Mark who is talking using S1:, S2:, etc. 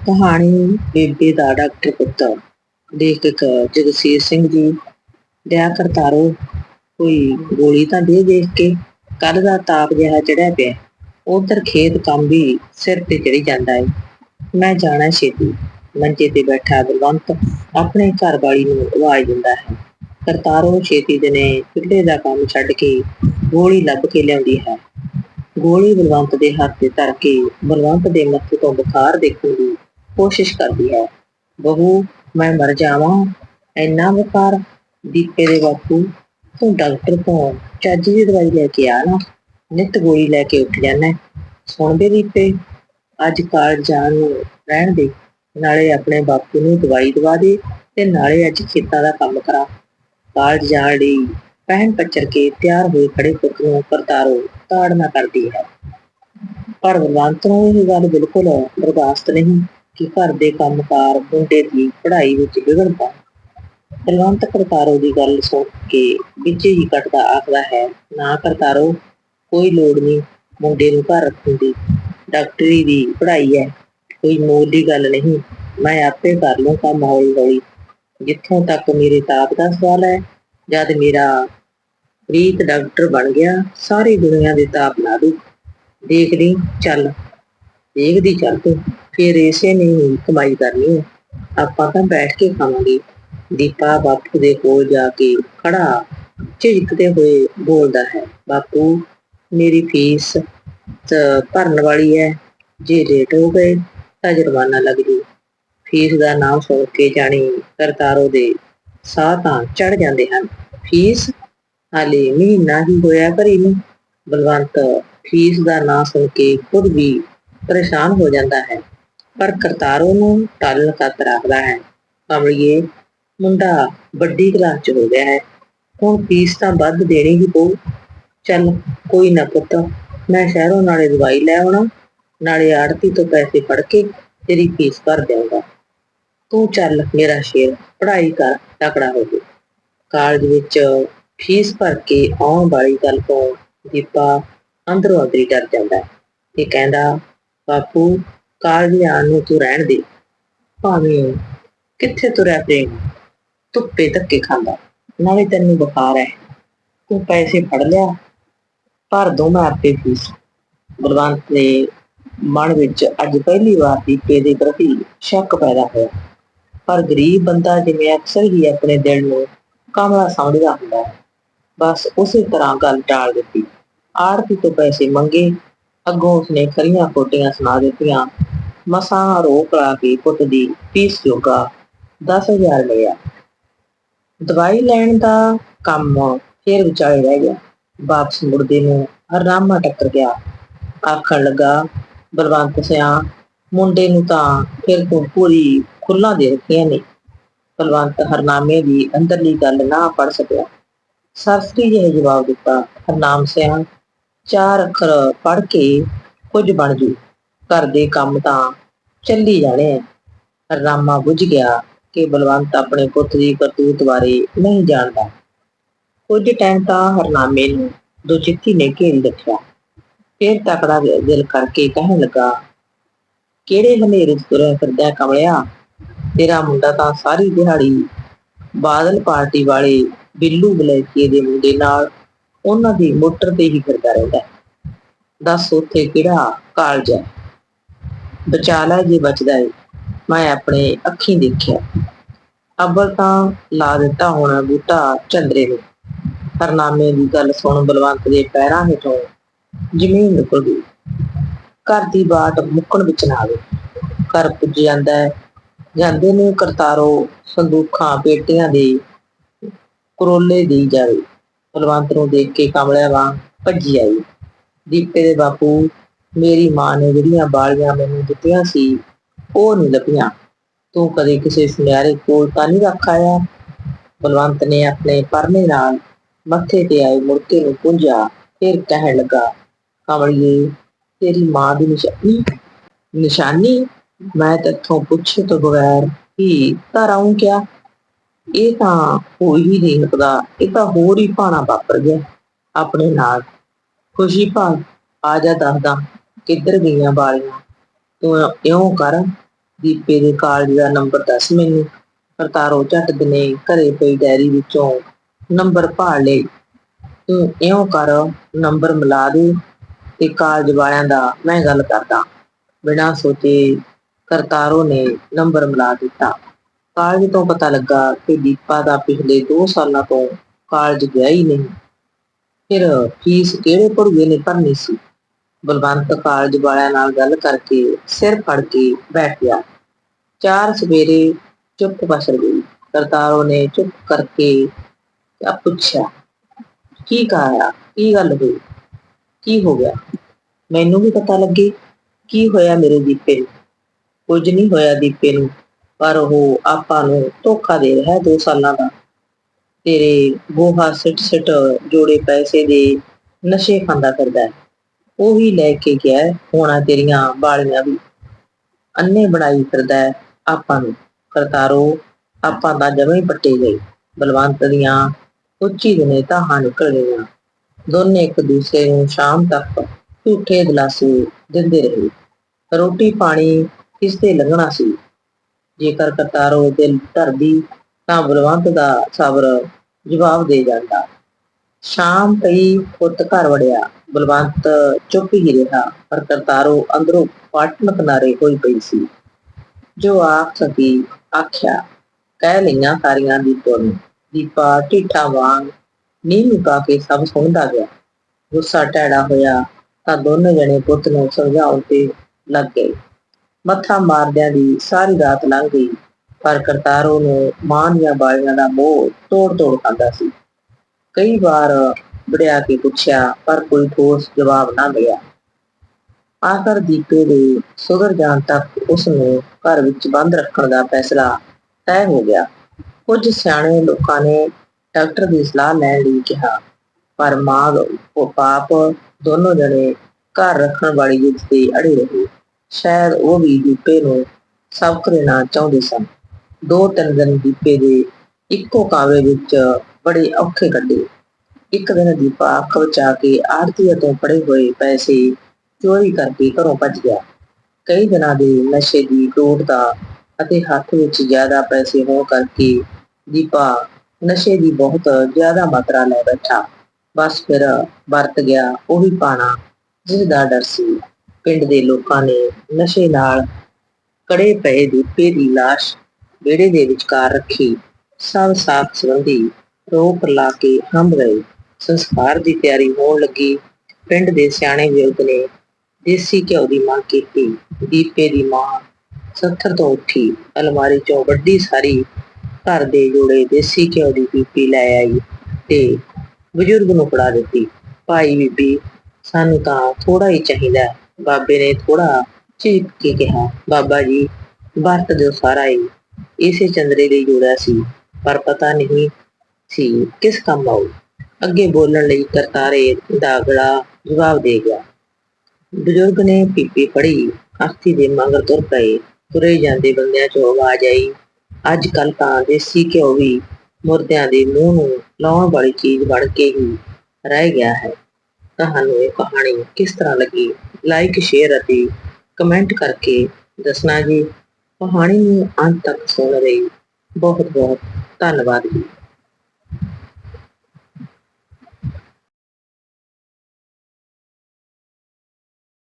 S1: ਕਹਾਣੀ ਬੇਬੇ ਦਾ ਡਾਕਟਰ ਪੁੱਤਰ, ਲੇਖਕ ਜਗਸੀਰ ਸਿੰਘ ਜੀ। ਦਇਆ ਕਰਤਾਰੋ, ਕੋਈ ਗੋਲੀ ਤਾਂ ਦੇ ਦੇਖ ਕੇ ਕੱਲ ਦਾ ਤਾਪ ਜਿਹਾ ਚੜਿਆ ਪਿਆ। ਉਧਰ ਖੇਤ ਕੰਮ ਵੀ ਸਿਰ ਤੇ ਚੜੀ ਜਾਂਦਾ ਏ। ਮੈਂ ਜਾਣਾ ਛੇਤੀ। ਮੰਜੇ ਤੇ ਬੈਠਾ ਬਲਵੰਤ ਆਪਣੇ ਘਰ ਵਾਲੀ ਨੂੰ ਆਵਾਜ਼ ਦਿੰਦਾ ਹੈ। ਕਰਤਾਰੋ ਛੇਤੀ ਦਿਨੇ ਚੁੱਲ੍ਹੇ ਦਾ ਕੰਮ ਛੱਡ ਕੇ ਗੋਲੀ ਲੱਭ ਕੇ ਲਿਆਉਂਦੀ ਹੈ। ਗੋਲੀ ਬਲਵੰਤ ਦੇ ਹੱਥ ਤੇ ਧਰ ਕੇ ਬਲਵੰਤ ਦੇ ਮੱਥੇ ਤੋਂ ਬੁਖਾਰ ਦੇਖਣ ਦੀ ਕੋਸ਼ਿਸ਼ ਕਰਦੀ ਹੈ, ਬਹੂ, ਮੈਂ ਮਰ ਜਾਵਾਂ। ਇੰਨਾ ਬੁਖਾਰ ਦੀਪੇ ਦੇ ਬਾਪੂ, ਤੂੰ ਡਾਕਟਰ ਤੋਂ ਚੱਜ ਦੀ ਦਵਾਈ ਲੈ ਕੇ ਆ ਨਾ। ਨਿੱਤ ਗੋਲੀ ਲੈ ਕੇ ਉੱਠ ਜਾਣਾ ਸੁਣਦੇ ਦੀਪੇ, ਅੱਜ ਕਾਲਜ ਜਾਣ ਨੂੰ ਰਹਿਣ ਦੇ। ਨਾਲੇ ਆਪਣੇ ਬਾਪੂ ਨੂੰ ਦਵਾਈ ਦਵਾ ਦੇ ਤੇ ਨਾਲੇ ਅੱਜ ਖੇਤਾਂ ਦਾ ਕੰਮ ਕਰਾ। ਕਾਲਜ ਜਾਣ ਲਈ ਪਹਿਨ ਪੱਚਰ ਕੇ ਤਿਆਰ ਹੋਏ ਖੜੇ ਪੁੱਤ ਨੂੰ ਕਰਤਾਰੋ ਤਾੜਨਾ ਕਰਦੀ ਹੈ। ਪਰ ਬਲਵੰਤ ਨੂੰ ਇਹ ਗੱਲ ਬਿਲਕੁਲ ਬਰਦਾਸ਼ਤ ਨਹੀਂ। ਕਿ ਘਰ ਦੇ ਕੰਮਕਾਰ ਮੁੰਡੇ ਦੀ ਪੜ੍ਹਾਈ ਵਿੱਚ ਵਿਗੜ ਪਾ ਬਲਵੰਤ ਕਰਤਾਰੋ ਦੀ ਗੱਲ ਸੁਣ ਕੇ ਵਿੱਚ ਹੀ ਕੱਟਦਾ ਆਖਦਾ ਹੈ, ਨਾ ਕਰਤਾਰੋ, ਕੋਈ ਲੋੜ ਨਹੀਂ, ਮੁੰਡੇ ਨੂੰ ਘਰ ਰੱਖਣ ਦੀ। ਡਾਕਟਰੀ ਦੀ ਪੜ੍ਹਾਈ ਹੈ, ਕੋਈ ਮੋਲ ਦੀ ਗੱਲ ਨਹੀਂ, ਮੈਂ ਆਪੇ ਕਰ ਲੂੰ ਕੰਮ ਹੌਲੀ ਹੌਲੀ ਜਿੱਥੋਂ ਤੱਕ ਮੇਰੇ ਤਾਪ ਦਾ ਸਵਾਲ ਹੈ, ਜਦ ਮੇਰਾ ਪ੍ਰੀਤ ਡਾਕਟਰ ਬਣ ਗਿਆ, ਸਾਰੀ ਦੁਨੀਆ ਦੇ ਤਾਪ ਲਾ ਦੂ। ਦੇਖ ਲਈ ਚੱਲ, ਦੇਖਦੀ ਚੱਲ ਤੂੰ। ਫਿਰ ਇਸੇ ਨੇ ਹੀ ਕਮਾਈ ਕਰਨੀ ਹੈ ਆਪਾਂ ਤਾਂ ਬੈਠ ਕੇ ਖਾਵਾਂਗੇ। ਦੀਪਾ ਬਾਪੂ ਦੇ ਕੋਲ ਜਾ ਕੇ ਖੜਾ ਝਿਜਕਦੇ ਹੋਏ ਬੋਲਦਾ ਹੈ, ਬਾਪੂ, ਮੇਰੀ ਫੀਸ ਭਰਨ ਵਾਲੀ ਹੈ ਜੇ ਲੇਟ ਹੋ ਗਏ ਤਾਂ ਜੁਰਮਾਨਾ ਲੱਗ ਜੂ। ਫੀਸ ਦਾ ਨਾਮ ਸੁਣ ਕੇ ਜਾਣੀ ਕਰਤਾਰੋ ਦੇ ਸਾਹ ਤਾਂ ਚੜ ਜਾਂਦੇ ਹਨ। ਫੀਸ ਹਾਲੇ ਮਹੀਨਾ ਹੀ ਹੋਇਆ ਭਰੀ ਨੂੰ। ਬਲਵੰਤ ਫੀਸ ਦਾ ਨਾਂ ਸੁਣ ਕੇ ਖੁਦ ਵੀ ਪਰੇਸ਼ਾਨ ਹੋ ਜਾਂਦਾ ਹੈ। ਪਰ ਕਰਤਾਰੋ ਨੂੰ ਟਾਲਣ ਤੱਕ ਰੱਖਦਾ ਹੈ। ਕਮਲੀਏ ਮੁੰਡਾ ਵੱਡੀ ਕਲਾਸ ਚ ਹੋ ਗਿਆ ਹੈ, ਹੁਣ ਫੀਸ ਤਾਂ ਵੱਧ ਦੇਣੀ ਹੀ ਪਊ। ਚੱਲ ਕੋਈ ਨਾ ਪੁੱਤ, ਮੈਂ ਸ਼ਹਿਰੋਂ ਨਾਲੇ ਦਵਾਈ ਲੈ ਆਉਣਾ, ਨਾਲੇ ਆੜਤੀ ਤੋਂ ਪੈਸੇ ਫੜ ਕੇ ਤੇਰੀ ਫੀਸ ਭਰ ਦੇਵਾਂਗਾ ਤੂੰ ਚੱਲ ਮੇਰਾ ਸ਼ੇਰ, ਪੜ੍ਹਾਈ ਕਰ, ਤਕੜਾ ਹੋ ਜਾ ਕਾਲਜ ਵਿੱਚ ਫੀਸ ਭਰ ਕੇ ਆਉਣ ਵਾਲੀ ਗੱਲ ਤੋਂ ਦੀਪਾ ਅੰਦਰੋਂ ਅੰਦਰੀ ਡਰ ਜਾਂਦਾ ਹੈ। ਤੇ ਕਹਿੰਦਾ, ਬਾਪੂ ਕਾਲਜ ਜਾਣ ਨੂੰ ਤੂੰ ਰਹਿਣ ਦੇ। ਭਾਵੇਂ ਕਿੱਥੇ ਤੁਰਿਆ ਪ੍ਰੇਮ, ਧੁੱਪੇ ਧੱਕੇ ਖਾਂਦਾ। ਨਾਲੇ ਤੈਨੂੰ ਬੁਖਾਰ ਹੈ। ਤੂੰ ਪੈਸੇ ਫੜ ਲਿਆ। ਭਰ ਦੋ ਮੈਂ ਆਪੇ ਫੀਸ। ਬਲਵੰਤ ਦੇ ਮਨ ਵਿੱਚ ਅੱਜ ਪਹਿਲੀ ਵਾਰ ਦੀਪੇ ਦੇ ਪ੍ਰਤੀ ਸ਼ੱਕ ਪੈਦਾ ਹੋਇਆ। ਪਰ ਗਰੀਬ ਬੰਦਾ ਜਿਵੇਂ ਅਕਸਰ ਹੀ ਆਪਣੇ ਦਿਲ ਨੂੰ ਕਮਲਾ ਸਮਝਦਾ ਹੁੰਦਾ ਹੈ, ਬਸ ਉਸੇ ਤਰ੍ਹਾਂ ਗੱਲ ਟਾਲ ਦਿੱਤੀ। ਆੜਤੀ ਤੋਂ ਪੈਸੇ ਮੰਗੇ, ਅੱਗੋਂ ਉਸਨੇ ਖਰੀਆਂ ਖੋਟੀਆਂ ਸੁਣਾ ਦਿੱਤੀਆਂ। ਮਸਾਂ ਰੋਕ ਲਾ ਕੇ ਪੁੱਤ ਦੀ ਫੀਸ ਜੋਗਾ 10000 ਲਿਆ। ਦਵਾਈ ਲੈਣ ਦਾ ਕੰਮ ਫੇਰ ਵਿਚਾਲੇ ਰਹਿ ਗਿਆ। ਵਾਪਸ ਮੁੜਦੇ ਨੂੰ ਹਰਨਾਮਾ ਟੱਕਰ ਗਿਆ। ਆਖਣ ਲੱਗਾ, ਬਲਵੰਤ ਸਿਆ, ਮੁੰਡੇ ਨੂੰ ਤਾਂ ਫਿਰ ਤੋਂ ਪੂਰੀ ਖੁੱਲਾਂ ਦੇ ਰੱਖੀਆਂ ਨੇ। ਬਲਵੰਤ ਹਰਨਾਮੇ ਦੀ ਅੰਦਰਲੀ ਗੱਲ ਨਾ ਪੜ ਸਕਿਆ। ਸਰਸਰੀ ਜਿਹੇ ਜਵਾਬ ਦਿੱਤਾ, ਹਰਨਾਮ ਸਿਆ, ਚਾਰ ਅੱਖਰ ਪੜ ਕੇ ਕੁਝ ਬਣ ਜੂ। ਘਰ ਦੇ ਕੰਮ ਤਾਂ ਚੱਲੀ ਜਾਣੇ। ਆ ਹਰਨਾਮਾ ਬੁੱਝ ਗਿਆ ਕਿ ਬਲਵੰਤ ਆਪਣੇ ਪੁੱਤ ਦੀ ਕਰਤੂਤ ਬਾਰੇ ਨਹੀਂ ਜਾਣਦਾ। ਕੁਝ ਟਾਈਮ ਤਾਂ ਹਰਨਾਮੇ ਨੂੰ ਦੋ ਨੇ ਘੇਰ ਰੱਖਿਆ। ਫਿਰ ਤਕੜਾ ਦਿਲ ਕਰਕੇ ਕਹਿਣ ਲੱਗਾ, ਕਿਹੜੇ ਹਨੇਰੇ 'ਚ ਤੁਰਿਆ ਫਿਰਦਾ ਕਮਲਿਆ? ਤੇਰਾ ਮੁੰਡਾ ਤਾਂ ਸਾਰੀ ਦਿਹਾੜੀ ਬਾਦਲ ਪਾਰਟੀ ਵਾਲੇ ਬਿੱਲੂ ਬਲੈਕੀਏ ਦੇ ਮੁੰਡੇ ਨਾਲ ਉਹਨਾਂ ਦੀ ਮੋਟਰ ਤੇ ਹੀ ਫਿਰਦਾ ਰਹਿੰਦਾ ਦੱਸ ਉੱਥੇ ਕਿਹੜਾ ਕਾਲਜ ਹੈ? ਬਚਾ ਜੇ ਬਚਦਾ ਏ, ਮੈਂ ਆਪਣੇ ਅੱਖੀਂ ਦੇਖਿਆ। ਅੱਬਲ ਤਾਂ ਲਾ ਦਿੱਤਾ ਹੋਣਾ ਬੂਟਾ ਚੰਦਰੇ ਨੂੰ। ਹਰਨਾਮੇ ਦੀ ਗੱਲ ਸੁਣ ਬਲਵੰਤ ਦੇ ਪੈਰਾਂ ਹੇਠੋਂ ਜ਼ਮੀਨ ਨਿਕਲ ਗਈ। ਘਰ ਦੀ ਬਾਟ ਮੁੱਕਣ ਵਿੱਚ ਨਾ ਆਵੇ। ਘਰ ਪੁੱਜ ਜਾਂਦਾ ਹੈ ਜਾਂਦੇ ਨੂੰ ਕਰਤਾਰੋ ਸੰਦੂਖਾਂ ਪੇਟੀਆਂ ਦੇ ਕਰੋਲੇ ਦੀ ਜਾਵੇ। ਬਲਵੰਤ ਨੂੰ ਦੇਖ ਕੇ ਕਮਲਿਆ ਵਾਂ ਭੱਜੀ ਆਈ। ਦੀਪੇ ਦੇ ਬਾਪੂ ਮੇਰੀ ਮਾਂ ਨੇ ਜਿਹੜੀਆਂ ਬਾਲੀਆਂ ਮੈਨੂੰ ਦਿੱਤੀਆਂ ਸੀ, ਉਹ ਨਹੀਂ ਲੱਭੀਆਂ। ਤੂੰ ਕਦੇ ਕਿਸੇ ਸੁਨਿਆਰੇ ਕੋਲ ਤਾਂ ਨਹੀਂ ਰੱਖ ਆਇਆ? ਬਲਵੰਤ ਨੇ ਆਪਣੇ ਪਰਨੇ ਨਾਲ ਮੱਥੇ ਤੇ ਆਏ ਮੁੜਕੇ ਨੂੰ ਪੁੰਝਿਆ, ਫਿਰ ਕਹਿਣ ਲੱਗਾ, ਕਮਲੀਏ, ਤੇਰੀ ਮਾਂ ਦੀ ਨਿਸ਼ਾਨੀ ਨਿਸ਼ਾਨੀ? ਮੈਂ ਤੇਥੋਂ ਪੁੱਛੇ ਤੋਂ ਬਗੈਰ ਹੀ ਧਰਾਉਂ ਕਿਆ? ਇਹ ਤਾਂ ਹੋਈ ਹੀ ਨਹੀਂ ਸਕਦਾ ਇਹ ਤਾਂ ਹੋਰ ਹੀ ਭਾਣਾ ਵਾਪਰ ਗਿਆ। ਆਪਣੇ ਨਾਲ ਖੁਸ਼ੀ ਭਾਗ ਆ ਜਾ ਦੱਸਦਾ। ਕਿੱਧਰ ਗਈਆਂ ਬਾਲੀਆਂ ਤੂੰ ਇਉਂ ਕਰ, ਦੀਪੇ ਦੇ ਕਾਲਜ ਦਾ ਨੰਬਰ ਦੱਸ ਮੈਨੂੰ। ਕਰਤਾਰੋ ਝੱਟ ਦਿਨੇ ਘਰੇ ਪਈ ਡੈਰੀ ਵਿੱਚੋਂ ਨੰਬਰ ਭਾਲ ਲਏ। ਤੂੰ ਇਉਂ ਕਰ ਨੰਬਰ ਮਿਲਾ ਦੇ ਤੇ ਕਾਲਜ ਵਾਲਿਆਂ ਦਾ ਮੈਂ ਗੱਲ ਕਰਦਾ। ਬਿਨਾਂ ਸੋਚੇ ਕਰਤਾਰੋ ਨੇ ਨੰਬਰ ਮਿਲਾ ਦਿੱਤਾ। ਕਾਲਜ ਤੋਂ ਪਤਾ ਲੱਗਾ ਕਿ ਦੀਪਾ ਦਾ ਪਿਛਲੇ 2 ਸਾਲਾਂ ਤੋਂ ਕਾਲਜ ਗਿਆ ਹੀ ਨਹੀਂ। ਫਿਰ ਫੀਸ ਕਿਹੜੇ ਭਰੂਏ ਨੇ ਭਰਨੀ ਸੀ? ਬਲਵੰਤ ਕਾਲਜ ਵਾਲਿਆਂ ਨਾਲ ਗੱਲ ਕਰਕੇ ਸਿਰ ਫੜ ਕੇ ਬੈਠ ਗਿਆ। ਚਾਰ ਸਵੇਰੇ ਚੁੱਪ ਬਸਰ ਗਈ। ਕਰਤਾਰੋ ਨੇ ਚੁੱਪ ਕਰਕੇ ਪੁੱਛਿਆ? ਕੀ ਕਹਾਇਆ ਕੀ ਗੱਲ ਹੋਈ? ਕੀ ਹੋ ਗਿਆ? ਮੈਨੂੰ ਵੀ ਪਤਾ ਲੱਗੇ ਕੀ ਹੋਇਆ ਮੇਰੇ ਦੀਪੇ ਨੂੰ। ਕੁਝ ਨਹੀਂ ਹੋਇਆ ਦੀਪੇ ਨੂੰ, ਪਰ ਉਹ ਆਪਾਂ ਨੂੰ ਧੋਖਾ ਦੇ ਰਿਹਾ ਹੈ 2 ਸਾਲਾਂ ਦਾ। ਤੇਰੇ ਗੋਹਾ ਸਿੱਟ ਸਿੱਟ ਜੋੜੇ ਪੈਸੇ ਦੇ ਨਸ਼ੇ ਖਾਂਦਾ ਫਿਰਦਾ ਹੈ। ਉਹ ਹੀ ਲੈ ਕੇ ਗਿਆ ਹੋਣਾ ਤੇਰੀਆਂ ਬਾਲੀਆਂ ਵੀ। ਅੰਨੇ ਬਣਾਈ ਫਿਰਦਾ ਆਪਾਂ ਨੂੰ। ਕਰਤਾਰੋ, ਆਪਾਂ ਦਾ ਜਮੇ ਹੀ ਪੱਟੇ ਗਏ। ਬਲਵੰਤ ਦੀਆਂ ਉੱਚੀ ਦਿਨੇ ਤਾਹਾਂ ਨਿਕਲ ਗਈਆਂ। ਦੋਨੇ ਇੱਕ ਦੂਸਰੇ ਨੂੰ ਸ਼ਾਮ ਤੱਕ ਝੂਠੇ ਦਿਲਾਸੇ ਦਿੰਦੇ ਰਹੇ। ਰੋਟੀ ਪਾਣੀ ਕਿਸ ਤੇ ਲੰਘਣਾ ਸੀ? ਜੇਕਰ ਕਰਤਾਰੋ ਦਿਲ ਧਰਦੀ ਤਾਂ ਬਲਵੰਤ ਦਾ ਸਬਰ ਜਵਾਬ ਦੇ ਜਾਂਦਾ। ਸ਼ਾਮ ਪਈ ਪੁੱਤ ਘਰ ਵੜਿਆ। ਬਲਵੰਤ ਚੁੱਪ ਹੀ ਰਿਹਾ, ਪਰ ਕਰਤਾਰੋ ਅੰਦਰੋਂ ਪਾਟਨ ਕਿਨਾਰੇ ਹੋਈ ਪਈ ਸੀ। ਜੋ ਆਖ ਸਕੀ ਆਖਿਆ, ਕਹਿ ਲਈਆਂ ਸਾਰੀਆਂ ਦੀਪੋ ਨੂੰ ਦੀਪਾ ਢੀਠਾ ਵਾਂਗ ਨੀਂਹ ਪਾ ਕੇ ਸਭ ਸੁਣਦਾ ਗਿਆ। ਗੁੱਸਾ ਟੈੜਾ ਹੋਇਆ ਤਾਂ ਦੋਨੋਂ ਜਣੇ ਪੁੱਤ ਨੂੰ ਸਮਝਾਉਣ ਤੇ ਲੱਗ ਗਏ। ਮੱਥਾ ਮਾਰਦਿਆਂ ਦੀ ਸਾਰੀ ਰਾਤ ਲੰਘ ਗਈ, ਪਰ ਕਰਤਾਰੋ ਨੂੰ ਮਾਂ ਦੀਆਂ ਬਾਲੀਆਂ ਦਾ ਮੋਹ ਤੋੜ ਤੋੜ ਖਾਂਦਾ ਸੀ। ਕਈ ਵਾਰ ਵੜਿਆ ਕੇ ਪੁੱਛਿਆ, ਪਰ ਕੋਈ ਠੋਸ ਜਵਾਬ ਨਾ ਮਿਲਿਆ। ਆਖਰ ਦੀਪੇ ਦੇ ਸੁਧਰ ਜਾਣ ਤੱਕ ਉਸ ਨੂੰ ਘਰ ਵਿੱਚ ਬੰਦ ਰੱਖਣ ਦਾ ਫੈਸਲਾ ਤੈਅ ਹੋ ਗਿਆ। ਕੁਝ ਸਿਆਣੇ ਲੋਕਾਂ ਨੇ ਡਾਕਟਰ ਦੀ ਸਲਾਹ ਲੈਣ ਲਈ ਕਿਹਾ, ਪਰ ਮਾਂ ਉਹ ਪਾਪ ਦੋਨੋਂ ਜਣੇ ਘਰ ਰੱਖਣ ਵਾਲੀ ਜਿੱਦ ਤੇ ਅੜੇ ਰਹੇ। ਸ਼ਾਇਦ ਉਹ ਵੀ ਦੀਪੇ ਨੂੰ ਸਬਕ ਦੇਣਾ ਚਾਹੁੰਦੇ ਸਨ। ਦੋ ਤਿੰਨ ਦਿਨ ਦੀਪੇ ਦੇ ਇੱਕੋ ਕਾਵੇ ਵਿੱਚ ਬੜੇ ਔਖੇ ਕੱਢੇ। ਇੱਕ ਦਿਨ ਦੀਪਾ ਅੱਖ ਬਚਾ ਕੇ ਆਰਤੀਆ ਤੋਂ ਪੜੇ ਹੋਏ ਪੈਸੇ ਚੋਰੀ ਕਰਕੇ ਘਰੋਂ ਭੱਜ ਗਿਆ। ਕਈ ਦਿਨਾਂ ਦੇ ਨਸ਼ੇ ਦੀ ਡੋਟ ਦਾ ਅਤੇ ਹੱਥ ਵਿੱਚ ਜ਼ਿਆਦਾ ਪੈਸੇ ਹੋਣ ਕਰਕੇ ਦੀਪਾ ਨਸ਼ੇ ਦੀ ਬਹੁਤ ਜ਼ਿਆਦਾ ਮਾਤਰਾ ਲੈ ਬੈਠਾ। ਬਸ ਫਿਰ ਵਰਤ ਗਿਆ ਉਹੀ ਪਾਣਾ ਜਿਸ ਦਾ ਡਰ ਸੀ। ਪਿੰਡ ਦੇ ਲੋਕਾਂ ਨੇ ਨਸ਼ੇ ਨਾਲ ਕੜੇ ਪਏ ਦੀਪੇ ਦੀ ਲਾਸ਼ ਵਿਹੜੇ ਦੇ ਵਿਚਕਾਰ ਰੱਖੀ। ਸਭ ਸਾਥ ਸੰਬੰਧੀ ਰੋਕ ਲਾ ਕੇ ਹੰਭ ਗਏ। ਸੰਸਕਾਰ ਦੀ ਤਿਆਰੀ ਹੋਣ ਲੱਗੀ। ਪਿੰਡ ਦੇ ਸਿਆਣੇ ਬਜ਼ੁਰਗ ਨੇ ਦੇਸੀ ਘਿਓ ਦੀ ਮੰਗ ਕੀਤੀ। ਦੀਪੇ ਦੀ ਮਾਂ ਸੱਥਰ ਤੋਂ ਉੱਠੀ। ਅਲਮਾਰੀ ਚੋਂ ਵੱਡੀ ਸਾਰੀ ਘਰ ਦੇ ਜੋੜੇ ਦੇਸੀ ਘਿਓ ਦੀ ਪੀਪੀ ਲੈ ਆਈ ਤੇ ਬਜ਼ੁਰਗ ਨੂੰ ਫੜਾ ਦਿੱਤੀ। ਭਾਈ ਬੀਬੀ, ਸਾਨੂੰ ਤਾਂ ਥੋੜਾ ਹੀ ਚਾਹੀਦਾ ਬਾਬੇ ਨੇ ਥੋੜਾ ਝਿਜਕ ਕੇ ਕਿਹਾ, ਬਾਬਾ ਜੀ, ਵਰਤ ਦਿਓ ਸਾਰਾ ਹੀ। ਇਸੇ ਚੰਦਰੇ ਲਈ ਜੋੜਾ ਸੀ, ਪਰ ਪਤਾ ਨਹੀਂ ਸੀ ਕਿਸ ਕੰਮ ਆਉ ਅੱਗੇ ਬੋਲਣ ਲਈ ਕਰਤਾਰੇ ਦਾਗਲਾ ਜਵਾਬ ਦੇ ਗਿਆ। ਬਜ਼ੁਰਗ ਨੇ ਪੀਪੀ ਫੜੀ ਅਰਥੀ ਦੇ ਮਗਰ ਤੁਰ ਪਏ। ਤੁਰੇ ਜਾਂਦੇ ਬੰਦਿਆਂ ਚੋਂ ਆਵਾਜ਼ ਆਈ, ਅੱਜ ਕੱਲ ਤਾਂ ਦੇਸੀ ਘਿਓ ਵੀ ਮੁਰਦਿਆਂ ਦੇ ਮੂੰਹ ਨੂੰ ਲਾਉਣ ਵਾਲੀ ਚੀਜ਼ ਬਣ ਕੇ ਹੀ ਰਹਿ ਗਿਆ ਹੈ। ਤੁਹਾਨੂੰ ਇਹ ਕਹਾਣੀ ਕਿਸ ਤਰ੍ਹਾਂ ਲੱਗੀ? ਲਾਈਕ ਸ਼ੇਅਰ ਅਤੇ ਕਮੈਂਟ ਕਰਕੇ ਦੱਸਣਾ ਜੀ। ਕਹਾਣੀ ਨੂੰ ਅੰਤ ਤੱਕ ਸੁਣ ਰਹੀ ਬਹੁਤ ਬਹੁਤ ਧੰਨਵਾਦ ਜੀ।